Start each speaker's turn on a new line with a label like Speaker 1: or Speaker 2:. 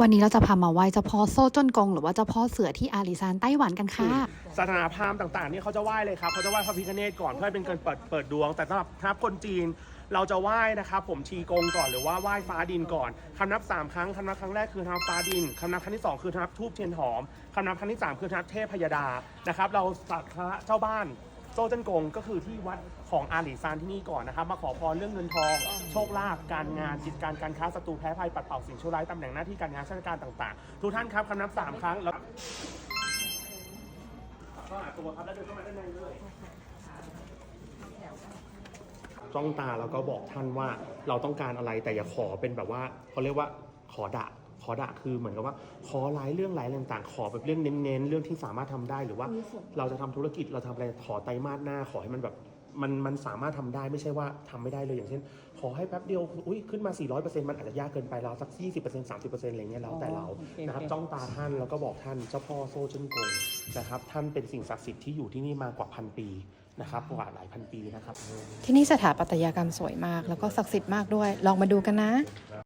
Speaker 1: วันนี้เราจะพามาไหว้เจ้าพ่อโซ่จนกง หรือว่าเจ้าพ่อเสือที่อาริซานไต้หวันกันค่ะ
Speaker 2: ศาสนาพราหมณ์ต่างๆนี่เขาจะไหว้เลยครับเขาจะไหว้พระพิฆเนศก่อนเพื่อให้เป็นการเปิดเปิดดวง แต่สำหรับถ้าคนจีน เราจะไหว้นะครับผมชีกงก่อนหรือว่าไหว้ฟ้าดินก่อนคำนับ 3 ครั้งคำนับครั้งแรกคือทำฟ้าดินคำนับครั้งที่ 2 คือทำทูบเทียนหอมคำนับครั้งที่ 3 คือทำเทพพยดานะครับเราสักการะเจ้าบ้าน โซ่เจิ้นกงก็คือที่วัดของอาหลีซานที่นี่ก่อนนะครับ มาขอพรเรื่องเงินทอง โชคลาภการงานกิจการการค้าศัตรูแพ้ภัยปัดเป่าสิ่งชั่วร้ายตำแหน่งหน้าที่การงานราชการต่างๆ ทุกท่านครับคำนับสามครั้งแล้วก็หาตัวครับแล้วเดินเข้ามาด้านในเลยจ้องตาแล้วก็บอกท่านว่าเราต้องการอะไรแต่อย่าขอเป็นแบบว่าเขาเรียกว่าขอดะ ขอดะคือเหมือนกับว่าขอหลายเรื่องหลายเรื่องต่างๆ ขอแบบเรื่องเน้นๆ เรื่องที่สามารถทำได้หรือว่า เราจะทำธุรกิจเราทำอะไรขอไตรมาสหน้าขอให้มันแบบมันมันสามารถทำได้ไม่ใช่ว่าทำไม่ได้เลยอย่างเช่น ขอให้แป๊บเดียวอุ้ยขึ้นมา 400%มันอาจจะยากเกินไปเราสัก 20% 30%อะไรเงี้ยแล้วแต่เรา
Speaker 3: อ๋อโอเค
Speaker 2: นะครับ
Speaker 3: โอเค
Speaker 2: จ้องตาท่านแล้วก็บอกท่านเจ้าพ่อโซ่เจิ้นกงนะครับท่านเป็นสิ่งศักดิ์สิทธิ์ที่อยู่ที่นี่มากว่าพันปีนะครับกว่าหลายพันปีนะครับ
Speaker 3: ที่นี่สถาปัตยกรรมสวยมากแล้วก็ศักดิ์สิทธิ์มากด้วย ลองมาดูกันนะ
Speaker 2: ค